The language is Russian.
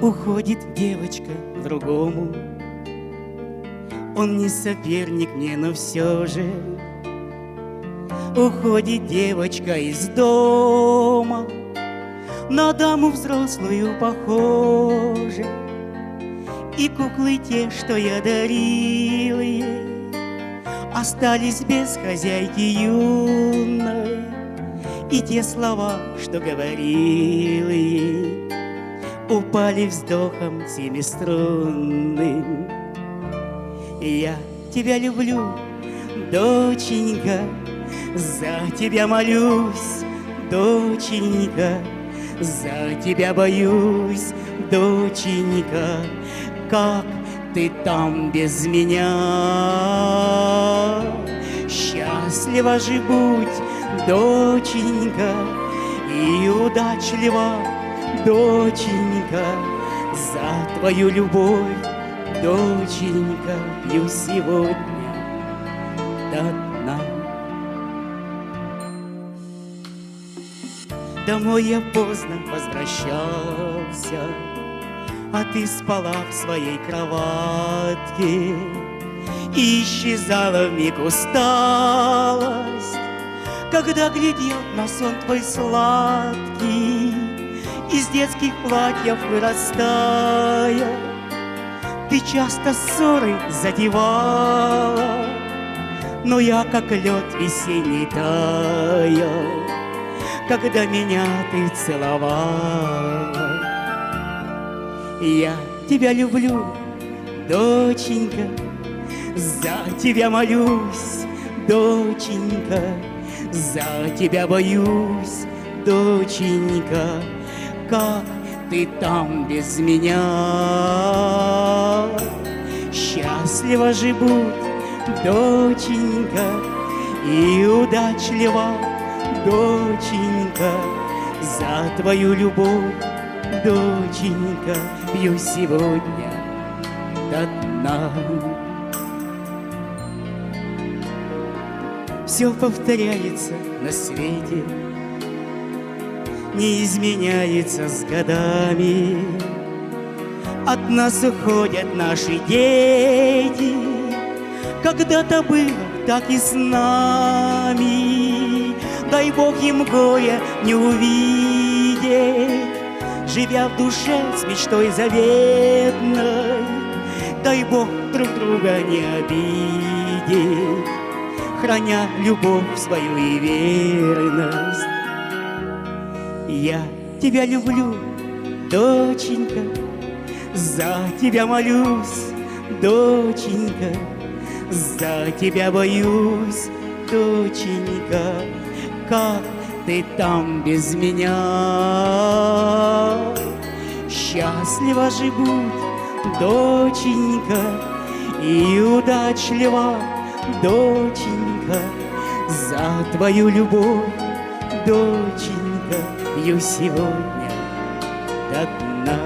Уходит девочка к другому. Он не соперник мне, но все же. Уходит девочка из дома На даму взрослую похожа И куклы те, что я дарил ей Остались без хозяйки юной И те слова, что говорил ей Упали вздохом семиструнным Я тебя люблю, доченька За тебя молюсь, доченька За тебя боюсь, доченька. Как ты там без меня? Счастлива же будь, доченька И удачлива, доченька За твою любовь, доченька Пью сегодня до дна. Домой я поздно возвращался а ты спала в своей кроватке. И исчезала вмиг усталость Когда глядел на сон твой сладкий Из детских платьев вырастая Ты часто ссоры задевала Но я, как лед весенний, таял Когда меня ты целовала. Я тебя люблю, доченька, За тебя молюсь, доченька, За тебя боюсь, доченька, Как ты там без меня? Счастлива же будь, доченька, И удачлива, доченька, За твою любовь доченька, пью сегодня до дна. Все повторяется на свете, не изменяется с годами. От нас уходят наши дети, когда-то было так и с нами. Дай Бог им гоя не увидеть, Живя в душе с мечтой заветной, Дай Бог друг друга не обидеть, Храня любовь свою и верность. Я тебя люблю, доченька, За тебя молюсь, доченька, За тебя боюсь, доченька, Как ты там без меня. Счастлива же будь, доченька, и удачлива, доченька, за твою любовь, доченька, пью сегодня до дна.